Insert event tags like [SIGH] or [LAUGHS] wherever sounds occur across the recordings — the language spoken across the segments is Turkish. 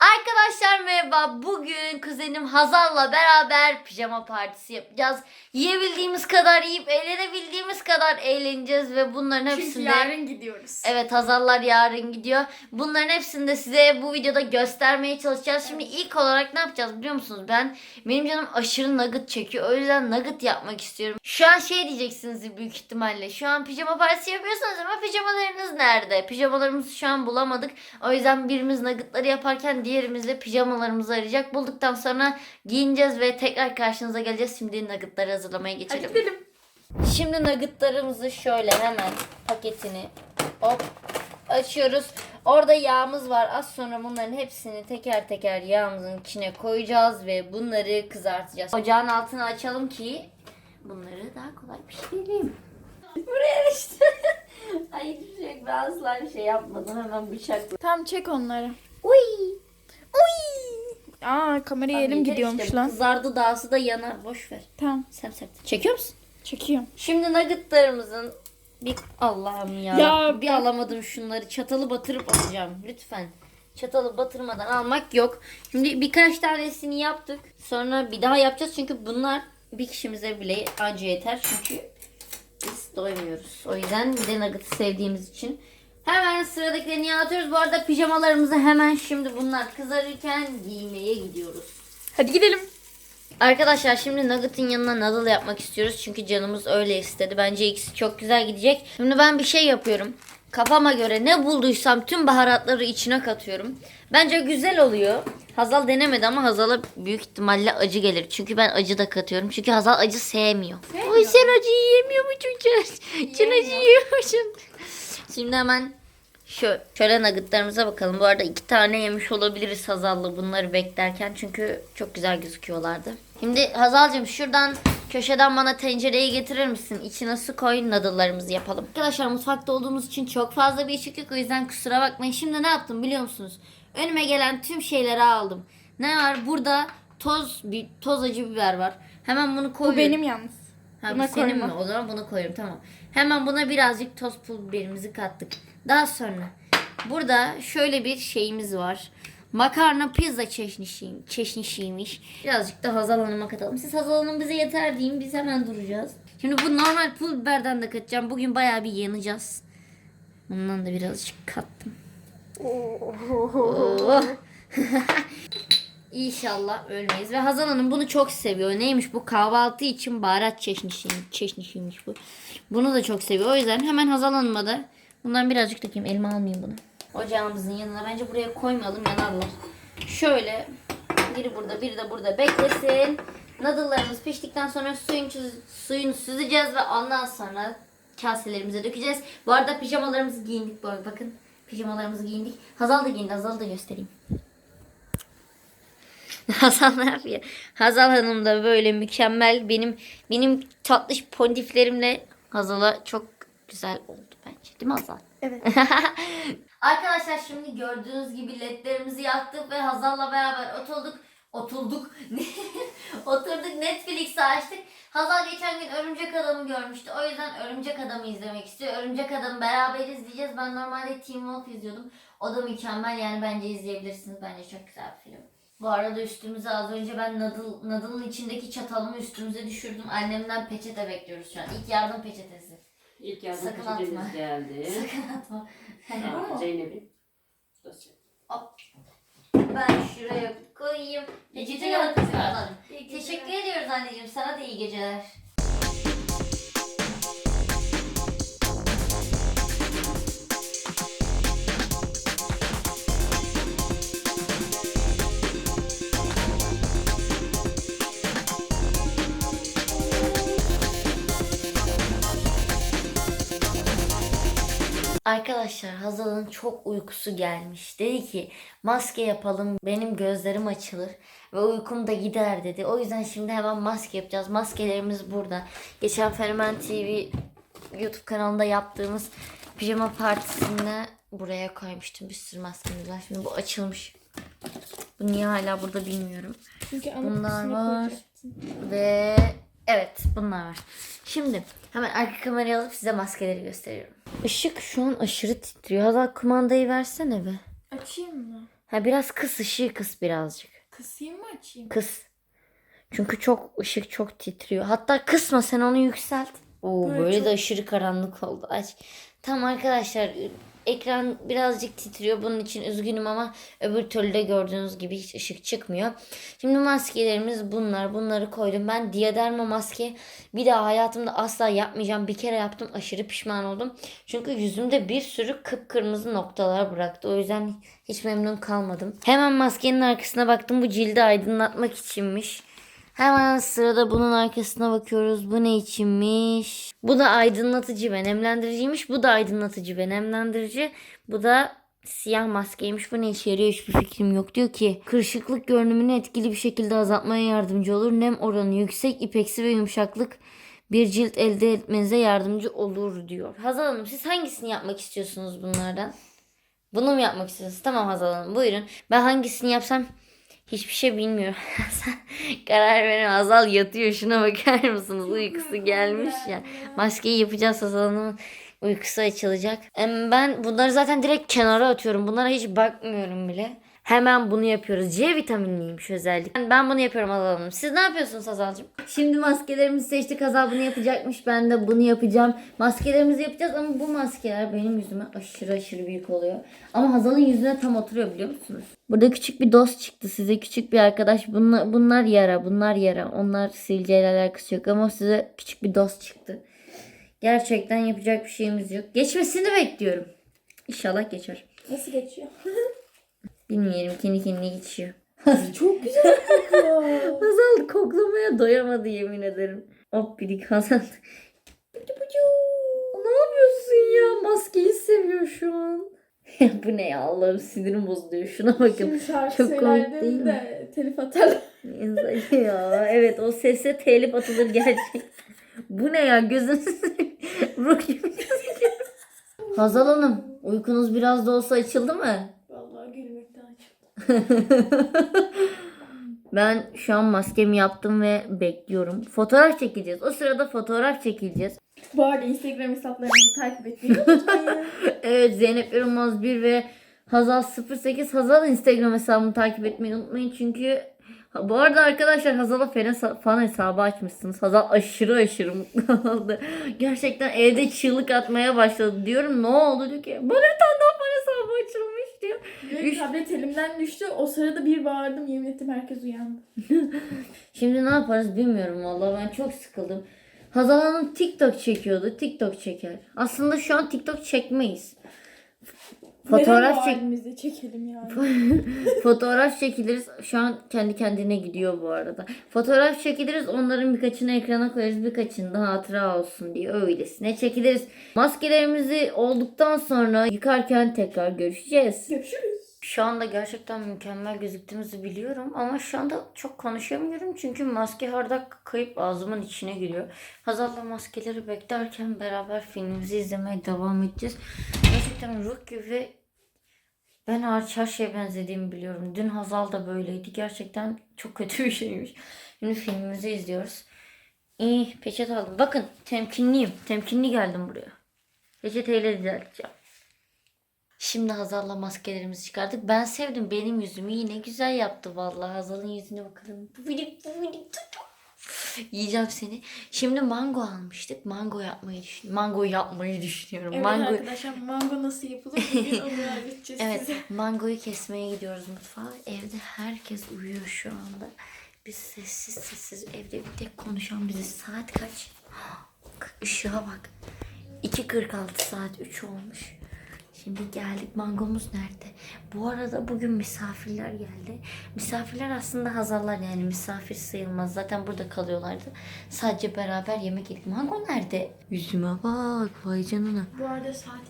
Arkadaşlar merhaba. Bugün kuzenim Hazal'la beraber pijama partisi yapacağız. Yiyebildiğimiz kadar yiyip eğlenebildiğimiz kadar eğleneceğiz ve bunların Çünkü hepsinde yarın gidiyoruz. Evet Hazallar yarın gidiyor. Bunların hepsini de size bu videoda göstermeye çalışacağız. Şimdi ilk olarak ne yapacağız biliyor musunuz? Ben benim canım aşırı nugget çekiyor. O yüzden nugget yapmak istiyorum. Şu an şey diyeceksiniz büyük ihtimalle. Şu an pijama partisi yapıyorsunuz ama pijamalarınız nerede? Pijamalarımızı şu an bulamadık. O yüzden birimiz nuggetları yaparken diğerimiz de pijamalarımızı arayacak. Bulduktan sonra giyineceğiz ve tekrar karşınıza geleceğiz. Şimdi nuggetları hazırlamaya geçelim. Hadi gidelim. Şimdi nuggetlarımızı şöyle hemen paketini hop açıyoruz. Orada yağımız var. Az sonra bunların hepsini teker teker yağımızın içine koyacağız ve bunları kızartacağız. Ocağın altını açalım ki bunları daha kolay pişirelim. Buraya işte. [LAUGHS] Ay düşecek ben asla bir şey yapmadım. Hemen bıçakla. Tamam çek onları. Uy. Uy. Aa kamerayı Tamam, elim yeter gidiyormuş işte. lan. Kızardı dağısı da yanar. Boş ver. Tamam Sen sert. Çekiyor musun? çekiyorum. Şimdi nuggetlarımızın bir Allah'ım ya. Ya bir alamadım şunları. Çatalı batırıp alacağım. Lütfen. Çatalı batırmadan almak yok. Şimdi birkaç tanesini yaptık. Sonra bir daha yapacağız. Çünkü bunlar bir kişimize bile anca yeter. Çünkü biz doymuyoruz. O yüzden bir de nugget'ı sevdiğimiz için. Hemen sıradakilerini atıyoruz. Bu arada pijamalarımızı hemen şimdi bunlar kızarırken giymeye gidiyoruz. Hadi gidelim. Arkadaşlar şimdi Nugget'ın yanına noodle yapmak istiyoruz. Çünkü canımız öyle istedi. Bence ikisi çok güzel gidecek. Şimdi ben bir şey yapıyorum. Kafama göre ne bulduysam tüm baharatları içine katıyorum. Bence güzel oluyor. Hazal denemedi ama Hazal'a büyük ihtimalle acı gelir. Çünkü ben acı da katıyorum. Çünkü Hazal acı sevmiyor. Oy sen acı yiyemiyor musun? Can acı yiyormuşsun. Şimdi hemen Şöyle, şöyle nuggetlarımıza bakalım. Bu arada iki tane yemiş olabiliriz Hazal'la bunları beklerken. Çünkü çok güzel gözüküyorlardı. Şimdi Hazal'cığım şuradan köşeden bana tencereyi getirir misin? İçine su koy noodle'larımızı yapalım. Arkadaşlar mutfakta olduğumuz için çok fazla bir yok. O yüzden kusura bakmayın. Şimdi ne yaptım biliyor musunuz? Önüme gelen tüm şeyleri aldım. Ne var? Burada toz bir toz acı biber var. Hemen bunu Bu koyuyorum. benim yalnız. Ha, Buna bu senin koyma. mi? O zaman bunu koyuyorum tamam. Hemen buna birazcık toz pul biberimizi kattık. Daha sonra burada şöyle bir şeyimiz var. Makarna pizza çeşnişiyim, çeşnişiymiş. Birazcık da Hazal Hanım'a katalım. Siz Hazal Hanım bize yeter deyin biz hemen duracağız. Şimdi bu normal pul biberden de katacağım. Bugün bayağı bir yanacağız. Bundan da birazcık kattım. Oh. [LAUGHS] [LAUGHS] İnşallah ölmeyiz. Ve Hazal Hanım bunu çok seviyor. Neymiş bu? Kahvaltı için baharat çeşnişiymiş, çeşnişiymiş bu. Bunu da çok seviyor. O yüzden hemen Hazal Hanım'a da bundan birazcık dökeyim. Elma almayayım bunu. Ocağımızın yanına. Bence buraya koymayalım yanarlar. Şöyle biri burada biri de burada beklesin. Noodle'larımız piştikten sonra suyun, suyunu süzeceğiz ve ondan sonra kaselerimize dökeceğiz. Bu arada pijamalarımızı giyindik bu. Bakın pijamalarımızı giyindik. Hazal da giyindi. Hazal'ı da göstereyim. [LAUGHS] Hazal ne yapıyor? Hazal Hanım da böyle mükemmel benim benim tatlış pontiflerimle Hazal'a çok güzel oldu bence. Değil mi Hazal? Evet. [LAUGHS] Arkadaşlar şimdi gördüğünüz gibi ledlerimizi yaktık ve Hazal'la beraber oturduk. Otulduk. [LAUGHS] Oturduk Netflix'i açtık. Hazal geçen gün Örümcek Adam'ı görmüştü. O yüzden Örümcek Adam'ı izlemek istiyor. Örümcek Adam'ı beraber izleyeceğiz. Ben normalde Teen Wolf izliyordum. O da mükemmel yani bence izleyebilirsiniz. Bence çok güzel bir film. Bu arada üstümüze az önce ben noodle, noodle'ın içindeki çatalımı üstümüze düşürdüm. Annemden peçete bekliyoruz şu an. İlk yardım peçetesi. İlk yardım Sakın peçetemiz atma. geldi. [LAUGHS] Sakın atma. Aa, Zeynep'in. Dosya. Ben şuraya koyayım. Peçete geceler. Teşekkür ediyoruz anneciğim. Sana da iyi geceler. Arkadaşlar Hazal'ın çok uykusu gelmiş. Dedi ki maske yapalım benim gözlerim açılır ve uykum da gider dedi. O yüzden şimdi hemen maske yapacağız. Maskelerimiz burada. Geçen Fenomen TV YouTube kanalında yaptığımız pijama partisinde buraya koymuştum bir sürü maskemiz var. Şimdi bu açılmış. Bu niye hala burada bilmiyorum. Çünkü Bunlar var. Ve evet bunlar var. Şimdi hemen arka kamerayı alıp size maskeleri gösteriyorum. Işık şu an aşırı titriyor. Hazal kumandayı versene be. Açayım mı? Ha biraz kıs ışığı kıs birazcık. Kısayım mı açayım? Kıs. Çünkü çok ışık çok titriyor. Hatta kısma sen onu yükselt. Oo Böyle böyle, çok- de aşırı karanlık oldu. Aç. Tamam arkadaşlar ekran birazcık titriyor. Bunun için üzgünüm ama öbür türlü de gördüğünüz gibi hiç ışık çıkmıyor. Şimdi maskelerimiz bunlar. Bunları koydum. Ben diaderma maske bir daha hayatımda asla yapmayacağım. Bir kere yaptım aşırı pişman oldum. Çünkü yüzümde bir sürü kıpkırmızı noktalar bıraktı. O yüzden hiç memnun kalmadım. Hemen maskenin arkasına baktım. Bu cildi aydınlatmak içinmiş. Hemen sırada bunun arkasına bakıyoruz. Bu ne içinmiş? Bu da aydınlatıcı ve nemlendiriciymiş. Bu da aydınlatıcı ve nemlendirici. Bu da siyah maskeymiş. Bu ne işe yarıyor hiçbir fikrim yok. Diyor ki kırışıklık görünümünü etkili bir şekilde azaltmaya yardımcı olur. Nem oranı yüksek, ipeksi ve yumuşaklık bir cilt elde etmenize yardımcı olur diyor. Hazal Hanım siz hangisini yapmak istiyorsunuz bunlardan? Bunu mu yapmak istiyorsunuz? Tamam Hazal Hanım buyurun. Ben hangisini yapsam hiçbir şey bilmiyorum. [LAUGHS] Sen karar verin. Hazal yatıyor. Şuna bakar mısınız? Uykusu gelmiş ya. Maskeyi yapacağız Hazal Hanım'ın uykusu açılacak. Ben bunları zaten direkt kenara atıyorum. Bunlara hiç bakmıyorum bile. Hemen bunu yapıyoruz. C vitaminliymiş özellikle. Ben bunu yapıyorum Hazal Hanım. Siz ne yapıyorsunuz Hazal'cığım? Şimdi maskelerimizi seçtik. Hazal bunu yapacakmış. Ben de bunu yapacağım. Maskelerimizi yapacağız ama bu maskeler benim yüzüme aşırı aşırı büyük oluyor. Ama Hazal'ın yüzüne tam oturuyor biliyor musunuz? Burada küçük bir dost çıktı size. Küçük bir arkadaş. Bunlar, bunlar yara. Bunlar yara. Onlar sivilceyle alakası yok. Ama size küçük bir dost çıktı. Gerçekten yapacak bir şeyimiz yok. Geçmesini bekliyorum. İnşallah geçer. Nasıl geçiyor? [LAUGHS] Bilmiyorum kendi kendine geçiyor. [LAUGHS] Çok güzel kokuyor. [LAUGHS] Hazal koklamaya doyamadı yemin ederim. Hop bidik Hazal. ne yapıyorsun ya? Maskeyi seviyor şu an. [LAUGHS] Bu ne ya Allah'ım sinirim bozuluyor. Şuna bakın. Şimdi şarkı Çok komik değil mi? de telif. İnsan- ya evet o sese telif atılır gerçek. Bu ne ya gözünüz [LAUGHS] Ruh gibi gözüküyor. Hazal Hanım uykunuz biraz da olsa açıldı mı? Vallahi gülmekten açıldı. [LAUGHS] Ben şu an maskemi yaptım ve bekliyorum. Fotoğraf çekeceğiz. O sırada fotoğraf çekileceğiz. Bu arada Instagram hesaplarımızı takip etmeyi unutmayın. [LAUGHS] Evet Zeynep Yılmaz 1 ve Hazal 08 Hazal Instagram hesabını takip etmeyi unutmayın çünkü bu arada arkadaşlar Hazal'a fan, hesabı açmışsınız. Hazal aşırı aşırı mutlu [LAUGHS] oldu. Gerçekten evde çığlık atmaya başladı. Diyorum ne oldu diyor ki bana bir tane daha fan hesabı açılmış diyor. Ve tablet elimden düştü. O sırada bir bağırdım. Yemin ettim herkes uyandı. [LAUGHS] Şimdi ne yaparız bilmiyorum vallahi ben çok sıkıldım. Hazal Hanım TikTok çekiyordu. TikTok çeker. Aslında şu an TikTok çekmeyiz. Fotoğraf çek halimizde çekelim yani. [LAUGHS] Fotoğraf çekiliriz. Şu an kendi kendine gidiyor bu arada. Fotoğraf çekiliriz. Onların birkaçını ekrana koyarız. Birkaçını da hatıra olsun diye öylesine çekiliriz. Maskelerimizi olduktan sonra yıkarken tekrar görüşeceğiz. Görüşürüz. Şu anda gerçekten mükemmel gözüktüğümüzü biliyorum ama şu anda çok konuşamıyorum çünkü maske hardak kayıp ağzımın içine giriyor. Hazal'la maskeleri beklerken beraber filmimizi izlemeye devam edeceğiz. Gerçekten ruh gibi ben hariç her şeye benzediğimi biliyorum. Dün Hazal da böyleydi. Gerçekten çok kötü bir şeymiş. Şimdi filmimizi izliyoruz. İyi peçete aldım. Bakın temkinliyim. Temkinli geldim buraya. Peçeteyle düzelteceğim. Şimdi Hazal'la maskelerimizi çıkardık. Ben sevdim. Benim yüzümü yine güzel yaptı vallahi. Hazal'ın yüzüne bakalım. Bu bu. Yiyeceğim seni. Şimdi mango almıştık. Mango yapmayı düşün. Mango yapmayı düşünüyorum. Evet mango. arkadaşlar mango nasıl yapılır bugün onu öğreteceğiz Evet, size. mangoyu kesmeye gidiyoruz mutfağa. Evde herkes uyuyor şu anda. Biz sessiz sessiz evde bir tek konuşan bizi. Saat kaç? [GASPS] Işığa bak. 2.46 saat 3 olmuş. Şimdi geldik. Mangomuz nerede? Bu arada bugün misafirler geldi. Misafirler aslında Hazallar yani misafir sayılmaz. Zaten burada kalıyorlardı. Sadece beraber yemek yedik. Mango nerede? Yüzüme bak. Vay canına. Bu arada saat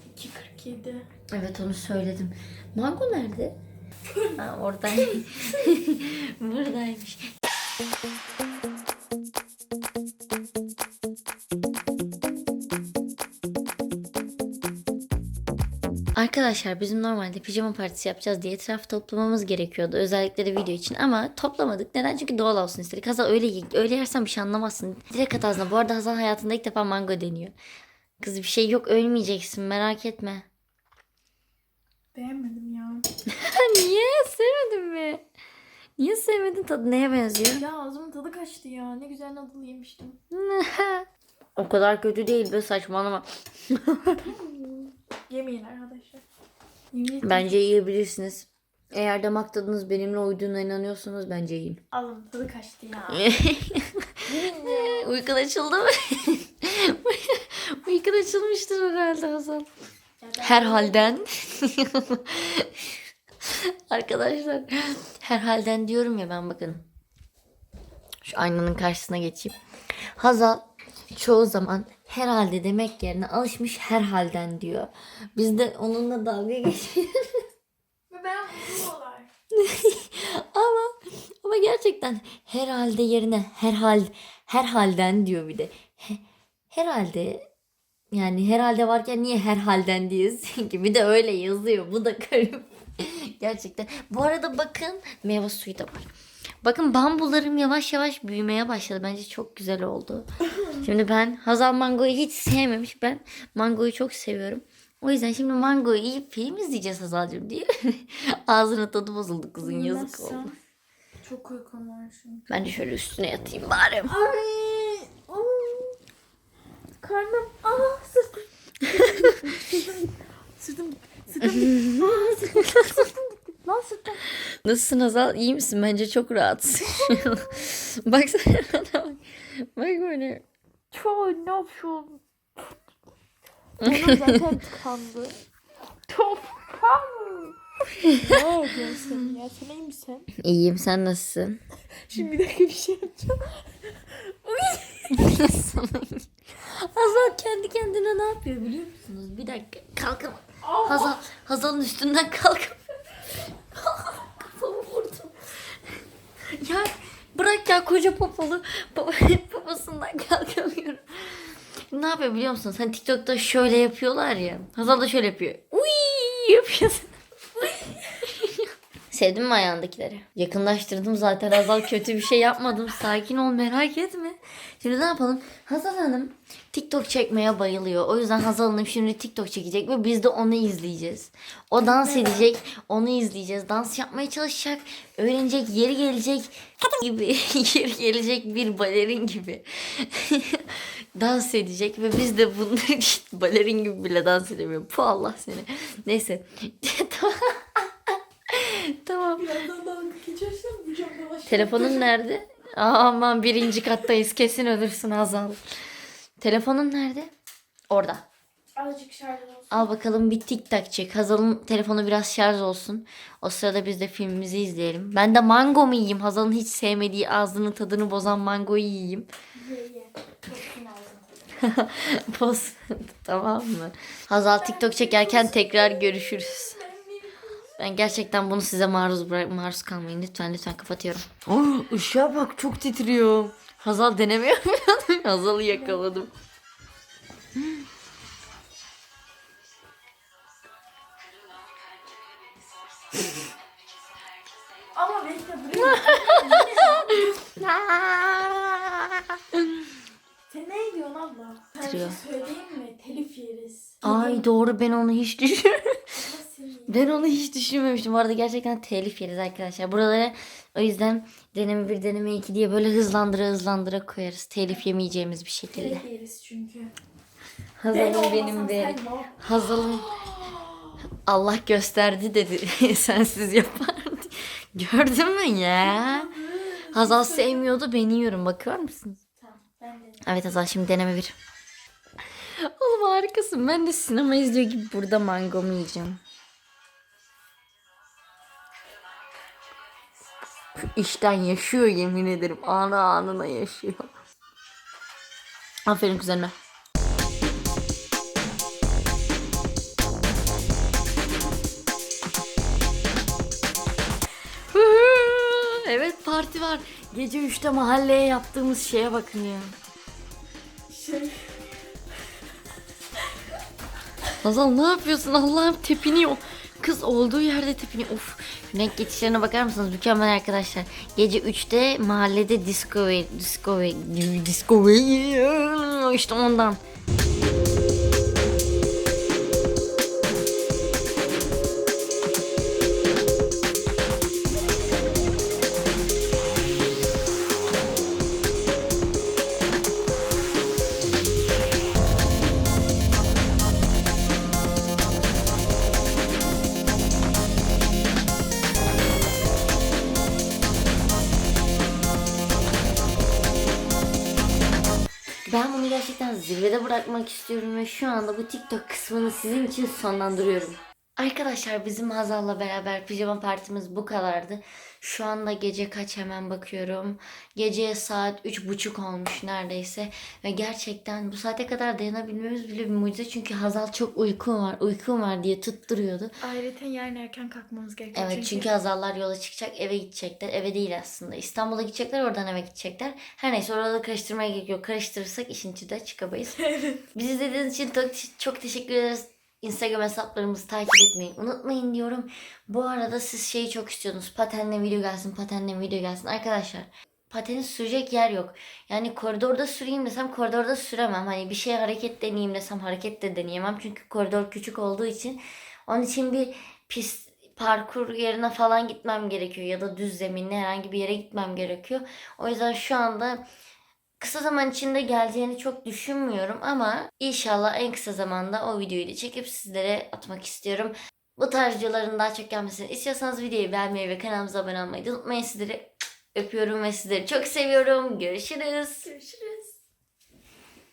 2.47. Evet onu söyledim. Mango nerede? ha, oradaymış. [LAUGHS] Buradaymış. Arkadaşlar bizim normalde pijama partisi yapacağız diye etraf toplamamız gerekiyordu. Özellikle de video için ama toplamadık. Neden? Çünkü doğal olsun istedik. Hazal öyle öyle yersen bir şey anlamazsın. Direkt at ağzına. Bu arada Hazal hayatında ilk defa mango deniyor. Kız bir şey yok ölmeyeceksin merak etme. Beğenmedim ya. [LAUGHS] Niye? Sevmedin mi? Niye sevmedin? Tadı neye benziyor? Ya ağzımın tadı kaçtı ya. Ne güzel nadıl yemiştim. [LAUGHS] o kadar kötü değil be saçmalama. [LAUGHS] Yemeyin arkadaşlar. Yemin Bence yiyebilirsiniz. Eğer damak tadınız benimle uyduğuna inanıyorsanız bence yiyin. [LAUGHS] Ağzımın tadı kaçtı ya. Uykun açıldı mı? [LAUGHS] Uykun açılmıştır herhalde Hasan. Herhalden. [LAUGHS] Arkadaşlar herhalden diyorum ya ben bakın. Şu aynanın karşısına geçeyim. Hazal çoğu zaman herhalde demek yerine alışmış herhalden diyor. Biz de onunla dalga geçiyoruz. [LAUGHS] Ben vuruyorlar. [LAUGHS] ama ama gerçekten herhalde yerine herhal herhalden diyor bir de. He- herhalde yani herhalde varken niye herhalden diyorsun ki? Bir de öyle yazıyor. Bu da garip. [LAUGHS] Gerçekten. Bu arada bakın meyve suyu da var. Bakın bambularım yavaş yavaş büyümeye başladı. Bence çok güzel oldu. Şimdi ben Hazal mangoyu hiç sevmemiş. Ben mangoyu çok seviyorum. O yüzden şimdi mangoyu yiyip film izleyeceğiz Hazal'cığım diye. Ağzının tadı bozuldu kızın yazık oldu. Çok uykum var şimdi. Ben de şöyle üstüne yatayım bari. Ay. oo. Karnım. Aa sırtım. Sırtım. Sırtım. Sırtım. Sırtım. Lan sırtım. Nasılsın Hazal? İyi misin? Bence çok rahatsın. [LAUGHS] Baksana bana bak. Bak böyle. Çok ne yapıyorsun? [LAUGHS] Onun zaten tıkandı. Tıkandı. Ne yapıyorsun ya? Sen iyi misin? İyiyim sen nasılsın? Şimdi bir dakika bir şey yapacağım. Hazal kendi kendine ne yapıyor biliyor musunuz? Bir dakika kalkamam. Hazal, Hazal'ın üstünden kalkamam. Ya koca popolu pop- [LAUGHS] poposundan kalkamıyorum. Ne yapıyor biliyor musun? Sen TikTok'ta şöyle yapıyorlar ya. Hazal da şöyle yapıyor. Uy yapıyorsun. Sevdin mi ayağındakileri? Yakınlaştırdım zaten Hazal kötü bir şey yapmadım. Sakin ol merak etme. Şimdi ne yapalım? Hazal Hanım TikTok çekmeye bayılıyor. O yüzden Hazal Hanım şimdi TikTok çekecek ve biz de onu izleyeceğiz. O dans edecek. Onu izleyeceğiz. Dans yapmaya çalışacak. Öğrenecek. Yeri gelecek gibi. [LAUGHS] yeri gelecek bir balerin gibi. [LAUGHS] dans edecek ve biz de bunları [LAUGHS] işte balerin gibi bile dans edemiyorum. Puh Allah seni. Neyse. tamam. bu. Telefonun nerede? Aman birinci kattayız. Kesin ölürsün Hazal. Telefonun nerede? Orada. Azıcık şarj olsun. Al bakalım bir tik tak çek. Hazal'ın telefonu biraz şarj olsun. O sırada biz de filmimizi izleyelim. Ben de mango mu yiyeyim? Hazal'ın hiç sevmediği ağzının tadını bozan mangoyu yiyeyim. Ye [LAUGHS] ye. Poz. [LAUGHS] tamam mı? Hazal TikTok çekerken tekrar görüşürüz. Ben gerçekten bunu size maruz bırak maruz kalmayın. Lütfen lütfen kapatıyorum. Oh, ışığa bak çok titriyor. Hazal deneme yapıyordum. [LAUGHS] Hazal'ı yakaladım. Ama bekle buraya. [LAUGHS] Sen ne diyorsun abla? Sen şey Titriyor. söyleyeyim mi? Telif yeriz. Ay doğru ben onu hiç düşünmemiştim. Ben onu hiç düşünmemiştim. Bu arada gerçekten telif yeriz arkadaşlar. Buralara o yüzden deneme bir deneme iki diye böyle hızlandıra hızlandıra koyarız. Telif yemeyeceğimiz bir şekilde. Telif yeriz çünkü. Hazal'ım benim be. Hazal'ım Allah gösterdi dedi. [LAUGHS] Sensiz yapardı. Gördün mü ya? Hazal sevmiyordu beni yiyorum. Bakıyor musunuz? Tamam ben de. Evet Hazal şimdi deneme bir. Oğlum harikasın. Ben de sinema izliyor gibi burada mangomu yiyeceğim. İşten yaşıyor yemin ederim. Anı anına yaşıyor. Aferin kuzenime. Evet parti var. Gece 3'te mahalleye yaptığımız şeye bakın ya. Şey. Hazal ne yapıyorsun Allah'ım tepiniyor. Kız olduğu yerde tepiniyor. Of. Renk geçişlerine bakar mısınız? Mükemmel arkadaşlar. Gece 3'te mahallede disco ve disco ve disco ve işte ondan. İstiyorum ve şu anda bu TikTok kısmını sizin için sonlandırıyorum. Arkadaşlar bizim Hazal'la beraber pijama partimiz bu kadardı. Şu anda gece kaç hemen bakıyorum. Gece saat üç buçuk olmuş neredeyse. Ve gerçekten bu saate kadar dayanabilmemiz bile bir mucize. Çünkü Hazal çok uykum var, uykum var diye tutturuyordu. Ayrıca yarın erken kalkmamız gerekiyor. Evet çünkü Hazallar yola çıkacak eve gidecekler. Eve değil aslında. İstanbul'a gidecekler oradan eve gidecekler. Her neyse oraları karıştırmaya gerek yok. Karıştırırsak işin içinde çıkamayız. [LAUGHS] Bizi izlediğiniz için çok, çok teşekkür ederiz. Instagram hesaplarımızı takip etmeyi unutmayın diyorum. Bu arada siz şeyi çok istiyordunuz. Patenle video gelsin, patenle video gelsin. Arkadaşlar pateni sürecek yer yok. Yani koridorda süreyim desem koridorda süremem. Hani bir şey hareket deneyeyim desem hareket de deneyemem. Çünkü koridor küçük olduğu için. Onun için bir pist parkur yerine falan gitmem gerekiyor. Ya da düz zeminli herhangi bir yere gitmem gerekiyor. O yüzden şu anda kısa zaman içinde geleceğini çok düşünmüyorum ama inşallah en kısa zamanda o videoyu da çekip sizlere atmak istiyorum. Bu tarz videoların daha çok gelmesini istiyorsanız videoyu beğenmeyi ve kanalımıza abone olmayı unutmayın. Sizleri öpüyorum ve sizleri çok seviyorum. Görüşürüz. Görüşürüz.